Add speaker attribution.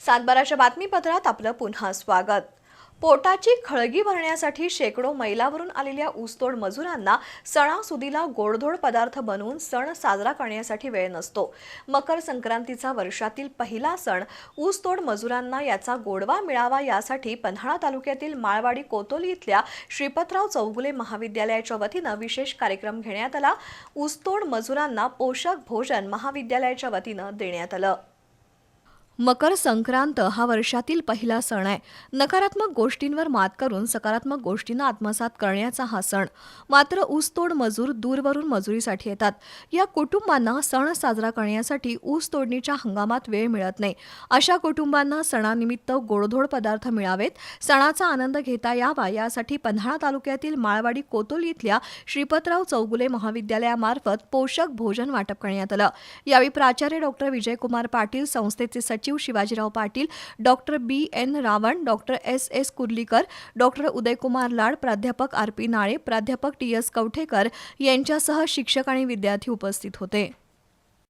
Speaker 1: सातबाराच्या बातमीपत्रात आपलं पुन्हा स्वागत. पोटाची खळगी भरण्यासाठी शेकडो मैलावरून आलेल्या ऊसतोड मजुरांना सणासुदीला गोडधोड पदार्थ बनवून सण साजरा करण्यासाठी वेळ नसतो. मकर संक्रांतीचा वर्षातील पहिला सण ऊसतोड मजुरांना याचा गोडवा मिळावा यासाठी पन्हाळा तालुक्यातील माळवाडी कोतोली इथल्या श्रीपतराव चौगुले महाविद्यालयाच्या वतीनं विशेष कार्यक्रम घेण्यात आला. ऊसतोड मजुरांना पोषक भोजन महाविद्यालयाच्या वतीनं देण्यात आलं. मकर संक्रांत हा वर्षातील पहिला सण आहे. नकारात्मक गोष्टींवर मात करून सकारात्मक गोष्टींना आत्मसात करण्याचा हा सण. मात्र ऊसतोड मजूर दूरवरून मजुरीसाठी येतात. या कुटुंबांना सण साजरा करण्यासाठी ऊस तोडणीच्या हंगामात वेळ मिळत नाही. अशा कुटुंबांना सणानिमित्त गोडधोड पदार्थ मिळावेत. सणाचा आनंद घेता यावा यासाठी पन्हाळा तालुक्यातील माळवाडी कोतोल इथल्या श्रीपतराव चौगुले महाविद्यालयामार्फत पोषक भोजन वाटप करण्यात आलं. यावेळी प्राचार्य डॉक्टर विजयकुमार पाटील संस्थेचे सचिव Shivajirao Patil doctor B N Ravan doctor S S Kurlikar doctor Udaykumar Lad प्राध्यापक आर पी नाळे प्राध्यापक टी एस कवठेकर यांच्यासह शिक्षक आणि विद्यार्थी उपस्थित होते.